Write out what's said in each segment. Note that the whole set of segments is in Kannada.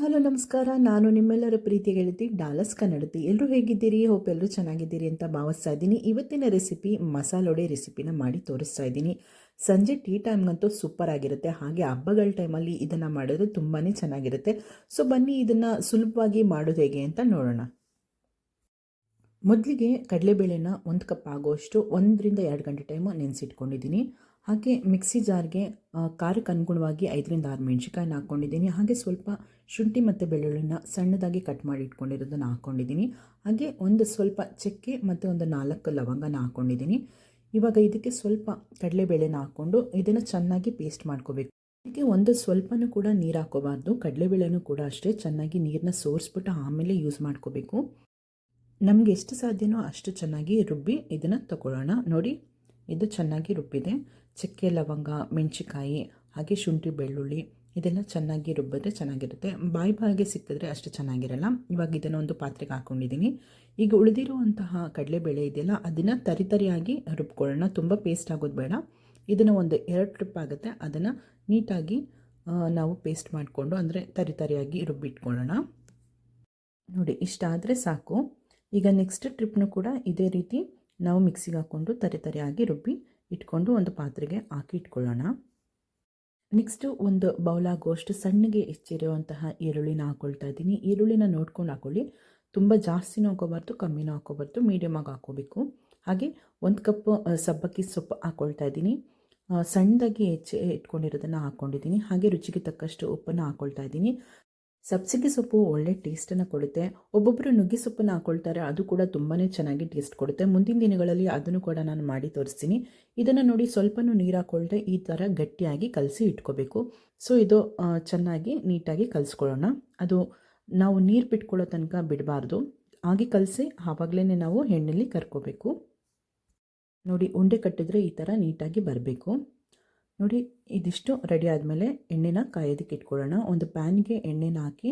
ಹಲೋ, ನಮಸ್ಕಾರ. ನಾನು ನಿಮ್ಮೆಲ್ಲರ ಪ್ರೀತಿ ಗೆಳತಿ ಡಾಲಸ್ ಕನ್ನಡತಿ. ಎಲ್ಲರೂ ಹೇಗಿದ್ದೀರಿ? ಹೋಪ್ ಎಲ್ಲರೂ ಚೆನ್ನಾಗಿದ್ದೀರಿ ಅಂತ ಭಾವಿಸ್ತಾ ಇದ್ದೀನಿ. ಇವತ್ತಿನ ರೆಸಿಪಿ ಮಸಾಲೊಡೆ ರೆಸಿಪಿನ ಮಾಡಿ ತೋರಿಸ್ತಾ ಇದ್ದೀನಿ. ಸಂಜೆ ಟೀ ಟೈಮ್ಗಂತೂ ಸೂಪರ್ ಆಗಿರುತ್ತೆ. ಹಾಗೆ ಹಬ್ಬಗಳ ಟೈಮಲ್ಲಿ ಇದನ್ನು ಮಾಡಿದ್ರೆ ತುಂಬಾ ಚೆನ್ನಾಗಿರುತ್ತೆ. ಸೊ, ಬನ್ನಿ ಇದನ್ನು ಸುಲಭವಾಗಿ ಮಾಡೋದು ಹೇಗೆ ಅಂತ ನೋಡೋಣ. ಮೊದಲಿಗೆ ಕಡಲೆಬೇಳೆನ ಒಂದು ಕಪ್ ಆಗುವಷ್ಟು ಒಂದರಿಂದ ಎರಡು ಗಂಟೆ ಟೈಮು ನೆನೆಸಿಟ್ಕೊಂಡಿದ್ದೀನಿ. ಹಾಗೆ ಮಿಕ್ಸಿ ಜಾರ್ಗೆ ಖಾರಕ್ಕೆ ಅನುಗುಣವಾಗಿ ಐದರಿಂದ ಆರು ಮೆಣಸಿಕಾಯಿನ ಹಾಕ್ಕೊಂಡಿದ್ದೀನಿ. ಹಾಗೆ ಸ್ವಲ್ಪ ಶುಂಠಿ ಮತ್ತು ಬೆಳ್ಳುಳ್ಳಿನ ಸಣ್ಣದಾಗಿ ಕಟ್ ಮಾಡಿ ಇಟ್ಕೊಂಡಿರೋದನ್ನು ಹಾಕ್ಕೊಂಡಿದ್ದೀನಿ. ಹಾಗೆ ಒಂದು ಸ್ವಲ್ಪ ಚಕ್ಕೆ ಮತ್ತು ಒಂದು ನಾಲ್ಕು ಲವಂಗನ ಹಾಕ್ಕೊಂಡಿದ್ದೀನಿ. ಇವಾಗ ಇದಕ್ಕೆ ಸ್ವಲ್ಪ ಕಡಲೆಬೇಳೆನ ಹಾಕ್ಕೊಂಡು ಇದನ್ನು ಚೆನ್ನಾಗಿ ಪೇಸ್ಟ್ ಮಾಡ್ಕೋಬೇಕು. ಇದಕ್ಕೆ ಒಂದು ಸ್ವಲ್ಪನೂ ಕೂಡ ನೀರು ಹಾಕೋಬಾರ್ದು ಕಡಲೆಬೇಳೆನೂ ಕೂಡ ಅಷ್ಟೇ ಚೆನ್ನಾಗಿ ನೀರನ್ನ ಸೋರಿಸ್ಬಿಟ್ಟು ಆಮೇಲೆ ಯೂಸ್ ಮಾಡ್ಕೋಬೇಕು. ನಮಗೆ ಎಷ್ಟು ಸಾಧ್ಯನೋ ಅಷ್ಟು ಚೆನ್ನಾಗಿ ರುಬ್ಬಿ ಇದನ್ನು ತಗೊಳ್ಳೋಣ ನೋಡಿ, ಇದು ಚೆನ್ನಾಗಿ ರುಬ್ಬಿದೆ. ಚಕ್ಕೆ, ಲವಂಗ ಮೆಣಸಿಕಾಯಿ ಹಾಗೆ ಶುಂಠಿ, ಬೆಳ್ಳುಳ್ಳಿ, ಇದೆಲ್ಲ ಚೆನ್ನಾಗಿ ರುಬ್ಬಿದ್ರೆ ಚೆನ್ನಾಗಿರುತ್ತೆ. ಬಾಯಿ ಬಾಯಿಗೆ ಸಿಕ್ಕಿದ್ರೆ ಅಷ್ಟು ಚೆನ್ನಾಗಿರಲ್ಲ. ಇವಾಗ ಇದನ್ನು ಒಂದು ಪಾತ್ರೆಗೆ ಹಾಕ್ಕೊಂಡಿದ್ದೀನಿ ಈಗ ಉಳಿದಿರುವಂತಹ ಕಡಲೆಬೇಳೆ ಇದೆಯಲ್ಲ, ಅದನ್ನು ತರಿತರಿಯಾಗಿ ರುಬ್ಕೊಳ್ಳೋಣ. ತುಂಬ ಪೇಸ್ಟ್ ಆಗೋದು ಬೇಡ. ಇದನ್ನು ಒಂದು ಎರಡು ಟ್ರಿಪ್ ಆಗುತ್ತೆ. ಅದನ್ನು ನೀಟಾಗಿ ನಾವು ಪೇಸ್ಟ್ ಮಾಡಿಕೊಂಡು ಅಂದರೆ ತರಿತರಿಯಾಗಿ ರುಬ್ಬಿಟ್ಕೊಳ್ಳೋಣ. ನೋಡಿ ಇಷ್ಟಾದರೆ ಸಾಕು. ಈಗ ನೆಕ್ಸ್ಟ್ ಟ್ರಿಪ್ನು ಕೂಡ ಇದೇ ರೀತಿ ನಾವು ಮಿಕ್ಸಿಗೆ ಹಾಕ್ಕೊಂಡು ತರಿ ತರಿಯಾಗಿ ರುಬ್ಬಿ ಇಟ್ಕೊಂಡು ಒಂದು ಪಾತ್ರೆಗೆ ಹಾಕಿ ಇಟ್ಕೊಳ್ಳೋಣ. ನೆಕ್ಸ್ಟು ಒಂದು ಬೌಲ್ ಆಗುವಷ್ಟು ಸಣ್ಣಗೆ ಹೆಚ್ಚಿರುವಂತಹ ಈರುಳ್ಳಿನ ಹಾಕ್ಕೊಳ್ತಾ ಇದ್ದೀನಿ. ಈರುಳ್ಳಿನ ನೋಡ್ಕೊಂಡು ಹಾಕ್ಕೊಳ್ಳಿ ತುಂಬ ಜಾಸ್ತಿನೂ ಹಾಕೋಬಾರ್ದು, ಕಮ್ಮಿನೂ ಹಾಕೋಬಾರ್ದು ಮೀಡಿಯಮಾಗಿ ಹಾಕೋಬೇಕು. ಹಾಗೆ ಒಂದು ಕಪ್ ಸಬ್ಬಕ್ಕಿ ಸೊಪ್ಪು ಹಾಕ್ಕೊಳ್ತಾ ಇದ್ದೀನಿ. ಸಣ್ಣದಾಗಿ ಹೆಚ್ಚಿ ಇಟ್ಕೊಂಡಿರೋದನ್ನು ಹಾಕ್ಕೊಂಡಿದ್ದೀನಿ ಹಾಗೆ ರುಚಿಗೆ ತಕ್ಕಷ್ಟು ಉಪ್ಪನ್ನು ಹಾಕ್ಕೊಳ್ತಾ ಇದ್ದೀನಿ. ಸಬ್ಸಿಗೆ ಸೊಪ್ಪು ಒಳ್ಳೆ ಟೇಸ್ಟನ್ನು ಕೊಡುತ್ತೆ. ಒಬ್ಬೊಬ್ಬರು ನುಗ್ಗೆ ಸೊಪ್ಪನ್ನು ಹಾಕ್ಕೊಳ್ತಾರೆ ಅದು ಕೂಡ ತುಂಬಾ ಚೆನ್ನಾಗಿ ಟೇಸ್ಟ್ ಕೊಡುತ್ತೆ. ಮುಂದಿನ ದಿನಗಳಲ್ಲಿ ಅದನ್ನು ಕೂಡ ನಾನು ಮಾಡಿ ತೋರಿಸ್ತೀನಿ. ಇದನ್ನು ನೋಡಿ ಸ್ವಲ್ಪನೂ ನೀರು ಹಾಕ್ಕೊಳ್ದೆ ಈ ಥರ ಗಟ್ಟಿಯಾಗಿ ಕಲಸಿ ಇಟ್ಕೋಬೇಕು. ಸೊ, ಇದು ಚೆನ್ನಾಗಿ ನೀಟಾಗಿ ಕಲಿಸ್ಕೊಳ್ಳೋಣ. ಅದು ನಾವು ನೀರು ಬಿಟ್ಕೊಳ್ಳೋ ತನಕ ಬಿಡಬಾರ್ದು. ಹಾಗೆ ಕಲಸಿ ಆವಾಗಲೇ ನಾವು ಎಣ್ಣೆಲಿ ಕರ್ಕೋಬೇಕು. ನೋಡಿ, ಉಂಡೆ ಕಟ್ಟಿದ್ರೆ ಈ ಥರ ನೀಟಾಗಿ ಬರಬೇಕು. ನೋಡಿ ಇದಿಷ್ಟು ರೆಡಿ ಆದಮೇಲೆ ಎಣ್ಣೆನ ಕಾಯೋದಕ್ಕೆ ಇಟ್ಕೊಳ್ಳೋಣ. ಒಂದು ಪ್ಯಾನ್ಗೆ ಎಣ್ಣೆನ ಹಾಕಿ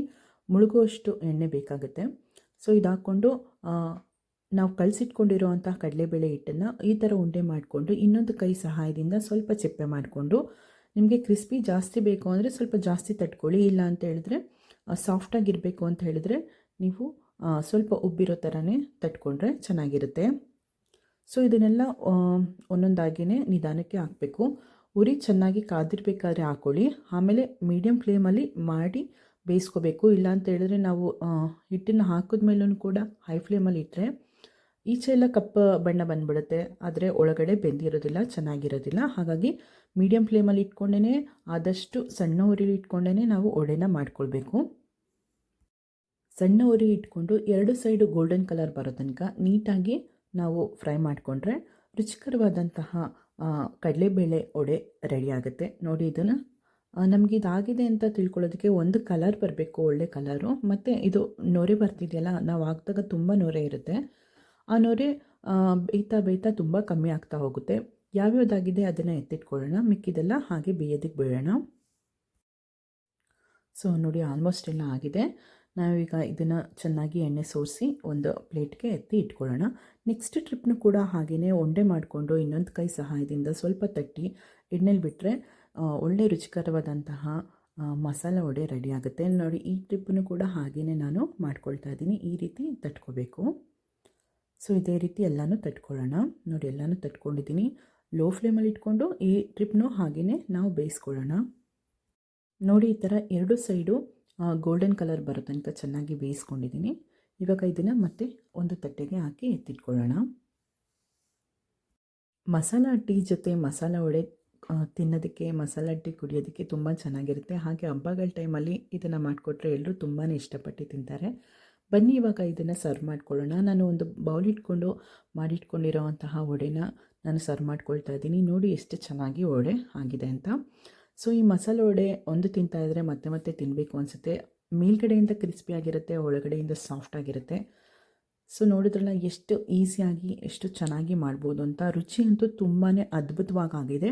ಮುಳುಗುವಷ್ಟು ಎಣ್ಣೆ ಬೇಕಾಗುತ್ತೆ. ಸೊ ಇದು ಹಾಕ್ಕೊಂಡು ಆ, ನಾವು ಕಲಸಿಟ್ಕೊಂಡಿರುವಂಥ ಕಡಲೆಬೇಳೆ ಹಿಟ್ಟನ್ನು ಈ ಥರ ಉಂಡೆ ಮಾಡಿಕೊಂಡು ಇನ್ನೊಂದು ಕೈ ಸಹಾಯದಿಂದ ಸ್ವಲ್ಪ ಚಪ್ಪೆ ಮಾಡಿಕೊಂಡು ನಿಮಗೆ ಕ್ರಿಸ್ಪಿ ಜಾಸ್ತಿ ಬೇಕು ಅಂದರೆ ಸ್ವಲ್ಪ ಜಾಸ್ತಿ ತಟ್ಕೊಳ್ಳಿ. ಇಲ್ಲ ಅಂತ ಹೇಳಿದ್ರೆ ಸಾಫ್ಟಾಗಿರಬೇಕು ಅಂತ ಹೇಳಿದ್ರೆ ನೀವು ಸ್ವಲ್ಪ ಉಬ್ಬಿರೋ ಥರನೇ ತಟ್ಕೊಂಡ್ರೆ ಚೆನ್ನಾಗಿರುತ್ತೆ. ಸೊ ಇದನ್ನೆಲ್ಲ ಒಂದೊಂದಾಗಿಯೇ ನಿಧಾನಕ್ಕೆ ಹಾಕಬೇಕು. ಉರಿ ಚೆನ್ನಾಗಿ ಕಾದಿರಬೇಕಾದ್ರೆ ಹಾಕ್ಕೊಳ್ಳಿ ಆಮೇಲೆ ಮೀಡಿಯಮ್ ಫ್ಲೇಮಲ್ಲಿ ಮಾಡಿ ಬೇಯಿಸ್ಕೋಬೇಕು. ಇಲ್ಲ ಅಂತ ಹೇಳಿದ್ರೆ ನಾವು ಹಿಟ್ಟನ್ನು ಹಿಟ್ಟನ್ನು ಹಾಕಿದ್ಮೇಲೂ ಕೂಡ ಹೈ ಫ್ಲೇಮಲ್ಲಿ ಇಟ್ಟರೆ ಈಚೆ ಎಲ್ಲ ಕಪ್ಪ ಬಣ್ಣ ಬಂದ್ಬಿಡುತ್ತೆ. ಆದರೆ ಒಳಗಡೆ ಬೆಂದಿರೋದಿಲ್ಲ, ಚೆನ್ನಾಗಿರೋದಿಲ್ಲ. ಹಾಗಾಗಿ ಮೀಡಿಯಮ್ ಫ್ಲೇಮಲ್ಲಿ ಇಟ್ಕೊಂಡೇ ಆದಷ್ಟು ಸಣ್ಣ ಉರಿಲಿ ಇಟ್ಕೊಂಡೇ ನಾವು ಒಡೆನ ಮಾಡ್ಕೊಳ್ಬೇಕು. ಸಣ್ಣ ಉರಿ ಇಟ್ಕೊಂಡು ಎರಡು ಸೈಡು ಗೋಲ್ಡನ್ ಕಲರ್ ಬರೋ ತನಕ ನೀಟಾಗಿ ನಾವು ಫ್ರೈ ಮಾಡಿಕೊಂಡ್ರೆ ರುಚಿಕರವಾದಂತಹ ಕಡಲೆಬೇಳೆ ಒಡೆ ರೆಡಿ ಆಗುತ್ತೆ. ನೋಡಿ ಇದನ್ನು ನಮಗೆ ಇದಾಗಿದೆ ಅಂತ ತಿಳ್ಕೊಳ್ಳೋದಕ್ಕೆ ಒಂದು ಕಲರ್ ಬರಬೇಕು, ಒಳ್ಳೆ ಕಲರು ಮತ್ತು ಇದು ನೊರೆ ಬರ್ತಿದೆಯಲ್ಲ, ನಾವು ಹಾಕಿದಾಗ ತುಂಬ ನೊರೆ ಇರುತ್ತೆ. ಆ ನೊರೆ ಬೇಯ್ತಾ ಬೇಯ್ತಾ ತುಂಬ ಕಮ್ಮಿ ಆಗ್ತಾ ಹೋಗುತ್ತೆ. ಯಾವ್ಯಾವ್ದಾಗಿದೆ ಅದನ್ನು ಎತ್ತಿಟ್ಕೊಳ್ಳೋಣ. ಮಿಕ್ಕಿದೆಲ್ಲ ಹಾಗೆ ಬೇಯೋದಕ್ಕೆ ಬಿಡೋಣ ಸೊ ನೋಡಿ ಆಲ್ಮೋಸ್ಟ್ ಎಲ್ಲ ಆಗಿದೆ. ನಾವೀಗ ಇದನ್ನು ಚೆನ್ನಾಗಿ ಎಣ್ಣೆ ಸೋರಿಸಿ ಒಂದು ಪ್ಲೇಟ್ಗೆ ಎತ್ತಿ ಇಟ್ಕೊಳ್ಳೋಣ. ನೆಕ್ಸ್ಟ್ ಟ್ರಿಪ್ನೂ ಕೂಡ ಹಾಗೆಯೇ ಒಂಡೆ ಮಾಡಿಕೊಂಡು ಇನ್ನೊಂದು ಕೈ ಸಹಾಯದಿಂದ ಸ್ವಲ್ಪ ತಟ್ಟಿ ಎಣ್ಣೆಲಿ ಬಿಟ್ಟರೆ ಒಳ್ಳೆ ರುಚಿಕರವಾದಂತಹ ಮಸಾಲ ವಡೆ ರೆಡಿ ಆಗುತ್ತೆ. ನೋಡಿ, ಈ ಟ್ರಿಪ್ಪನ್ನು ಕೂಡ ಹಾಗೆಯೇ ನಾನು ಮಾಡ್ಕೊಳ್ತಾ ಇದ್ದೀನಿ. ಈ ರೀತಿ ತಟ್ಕೋಬೇಕು. ಸೊ ಇದೇ ರೀತಿ ಎಲ್ಲನೂ ತಟ್ಕೊಳ್ಳೋಣ. ನೋಡಿ, ಎಲ್ಲನೂ ತಟ್ಕೊಂಡಿದ್ದೀನಿ. ಲೋ ಫ್ಲೇಮಲ್ಲಿ ಇಟ್ಕೊಂಡು ಈ ಟ್ರಿಪ್ನೂ ಹಾಗೆಯೇ ನಾವು ಬೇಯಿಸ್ಕೊಳ್ಳೋಣ. ನೋಡಿ, ಈ ಥರ ಎರಡು ಸೈಡು ಗೋಲ್ಡನ್ ಕಲರ್ ಬರೋ ಚೆನ್ನಾಗಿ ಬೇಯಿಸ್ಕೊಂಡಿದ್ದೀನಿ. ಇವಾಗ ಇದನ್ನು ಮತ್ತೆ ಒಂದು ತಟ್ಟೆಗೆ ಹಾಕಿ ಎತ್ತಿಟ್ಕೊಳ್ಳೋಣ. ಮಸಾಲ ಟೀ ಜೊತೆ ಮಸಾಲ ವಡೆ ತಿನ್ನೋದಕ್ಕೆ, ಮಸಾಲ ಟೀ ಕುಡಿಯೋದಕ್ಕೆ ತುಂಬ ಚೆನ್ನಾಗಿರುತ್ತೆ. ಹಾಗೆ ಹಬ್ಬಗಳ ಟೈಮಲ್ಲಿ ಇದನ್ನು ಮಾಡಿಕೊಟ್ರೆ ಎಲ್ಲರೂ ತುಂಬಾ ಇಷ್ಟಪಟ್ಟು ತಿಂತಾರೆ. ಬನ್ನಿ, ಇವಾಗ ಇದನ್ನು ಸರ್ವ್ ಮಾಡ್ಕೊಳ್ಳೋಣ. ನಾನು ಒಂದು ಬೌಲ್ ಇಟ್ಕೊಂಡು ಮಾಡಿಟ್ಕೊಂಡಿರೋವಂತಹ ವಡೆನ ನಾನು ಸರ್ವ್ ಮಾಡ್ಕೊಳ್ತಾ ಇದ್ದೀನಿ. ನೋಡಿ ಎಷ್ಟು ಚೆನ್ನಾಗಿ ವಡೆ ಆಗಿದೆ ಅಂತ. ಸೊ ಈ ಮಸಾಲೆ ವಡೆ ಒಂದು ತಿಂತಾ ಇದ್ದರೆ ಮತ್ತೆ ಮತ್ತೆ ತಿನ್ನಬೇಕು ಅನಿಸುತ್ತೆ. ಮೇಲ್ಗಡೆಯಿಂದ ಕ್ರಿಸ್ಪಿ ಆಗಿರುತ್ತೆ, ಒಳಗಡೆಯಿಂದ ಸಾಫ್ಟ್ ಆಗಿರುತ್ತೆ. ಸೊ ನೋಡಿದ್ರಲ್ಲ, ಎಷ್ಟು ಈಸಿಯಾಗಿ ಎಷ್ಟು ಚೆನ್ನಾಗಿ ಮಾಡ್ಬೋದು ಅಂತ. ರುಚಿ ಅಂತೂ ತುಂಬಾ ಅದ್ಭುತವಾಗಿದೆ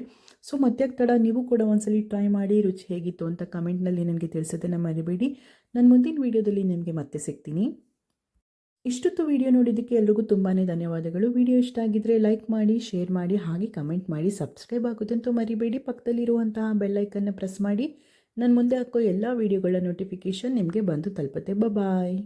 ಸೊ ಮತ್ತೆ ತಡ ನೀವು ಕೂಡ ಒಂದ್ಸಲಿ ಟ್ರೈ ಮಾಡಿ, ರುಚಿ ಹೇಗಿತ್ತು ಅಂತ ಕಮೆಂಟ್ನಲ್ಲಿ ನನಗೆ ತಿಳಿಸೋದನ್ನು ಮರಿಬೇಡಿ. ನಾನು ಮುಂದಿನ ವೀಡಿಯೋದಲ್ಲಿ ನಿಮಗೆ ಮತ್ತೆ ಸಿಗ್ತೀನಿ. ಇಷ್ಟೊತ್ತು ವಿಡಿಯೋ ನೋಡಿದ್ದಕ್ಕೆ ಎಲ್ರಿಗೂ ತುಂಬಾ ಧನ್ಯವಾದಗಳು. ವಿಡಿಯೋ ಇಷ್ಟ ಆಗಿದ್ದರೆ ಲೈಕ್ ಮಾಡಿ ಶೇರ್ ಮಾಡಿ, ಹಾಗೆ ಕಮೆಂಟ್ ಮಾಡಿ ಸಬ್ಸ್ಕ್ರೈಬ್ ಆಗೋದಂತೂ ಮರಿಬೇಡಿ. ಪಕ್ಕದಲ್ಲಿರುವಂತಹ ಬೆಲ್ಲೈಕನ್ನು ಪ್ರೆಸ್ ಮಾಡಿ. ನಾನು ಮುಂದೆ ಹಾಕೋ ಎಲ್ಲ ವೀಡಿಯೋಗಳ ನೋಟಿಫಿಕೇಷನ್ ನಿಮಗೆ ಬಂದು ತಲುಪುತ್ತೆ. ಬಾಯ್